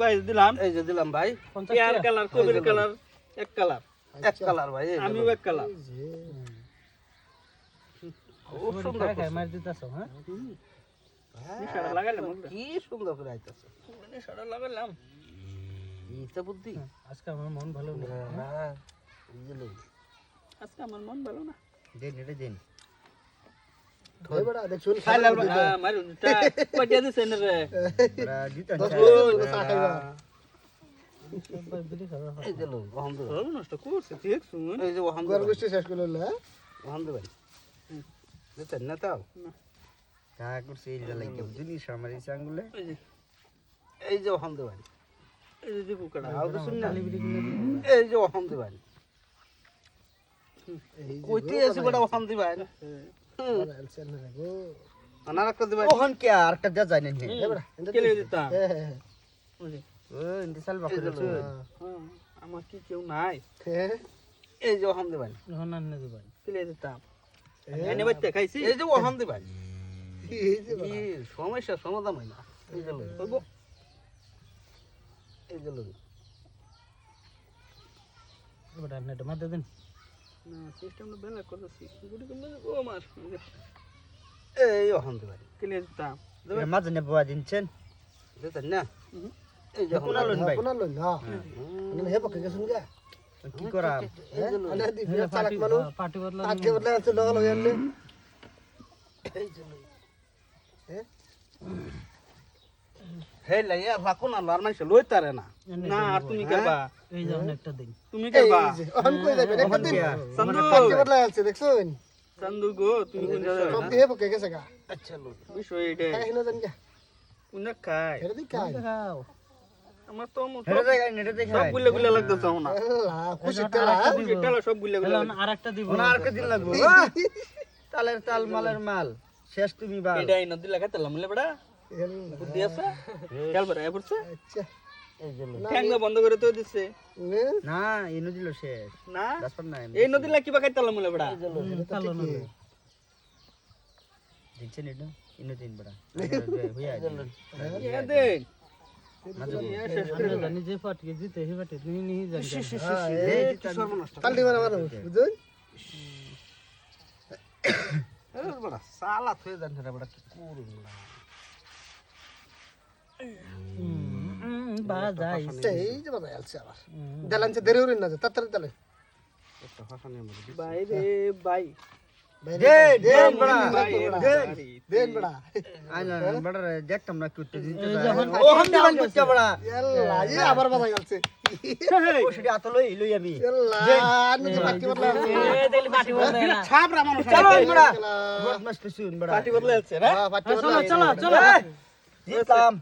ভাই দিলাম। এই যে দিলাম ভাই পেয়ার কালার কবির কালার এক কালার। এক কালার ভাই আমিও এক কালার। খুব সুন্দর মার দিতাছ হ্যাঁ? লাগাইলাম কি সুন্দর করে আইতাছে। ইটা বুদ্ধি। আজকে আমার মন ভালো নেই হ্যাঁ। আজকে আমার মন ভালো না। দিন এটা দিন খাইলাম হ্যাঁ মারু তা কটিয়া দিছে না রে দিতেন এই যে ওহান দেবেন। এই যে কাটা আও তো শুন না এই যে ওহান দেবেন কইতে আছে বড় ওহান দেবেন আমার কি কেউ নাই। এই যে আননে দিবাই কেলে দিতাম? এনে খাইছি। এই যে ওহান দেবেন। সমস্যা সমাধান হয় না। এই এই দিন। না সিস্টেমটা বেলা করতেছি গুড়ি কমে ও মার এই ওহান দেবেন কেলে দিতাম মাঝে নে বাবা দিনছেন। দিতেন না। এই যে ওহান কোনালন ভাই। হুম। কি করা? এই যে লই। পার্টি বদলা এই যে লই। হে লাইয়া রাখো না লার মানুষ লই তারে না। না আর তুমি করবা এই যে অনেকটা দিন। তুমি করবা ওহন কে আর চন্দু চন্দু গো তুমি কোন জায়গা আচ্ছা লই বিষয় এটা কোন খায়? খাও। আমার তো মো- হেরে দেখাই নেটে সবগুলা গুলা লাগতেছে না। খুশির সবগুলা গুলা আর দিব। না আর দিন লাগবো। তালের তাল মালের মাল। শেষ তুমি বাল। এটা নদী লাগাতে লামলে বড়া বুদ্ধি আছে? খেল বড়া পড়ছে এই যে বন্ধ করে তো দিছে। না? এনে দিল শেষ। না? এই নদী লাগি বা খাইতে লামলে বড়া। দিচ্ছেন এটা? এনে দিন বড়া। হইয়া ইয়া দেন জানি জিতে হে পাটে তুমি নি জানি এই কি সর্বনাশ। এই বড়া সালাত হয়ে যান রে বড়া কি করুন না বাজাই একটা হাসানি আমার বাই রে বাই। দেন দেন বড়া। বাই দেন আইলা বড়া। দেখতাম না সেটা আতো লই লই আমি। ছাপ রা পার্টি বদলে আছে না চলো চলো চলো। জিতলাম।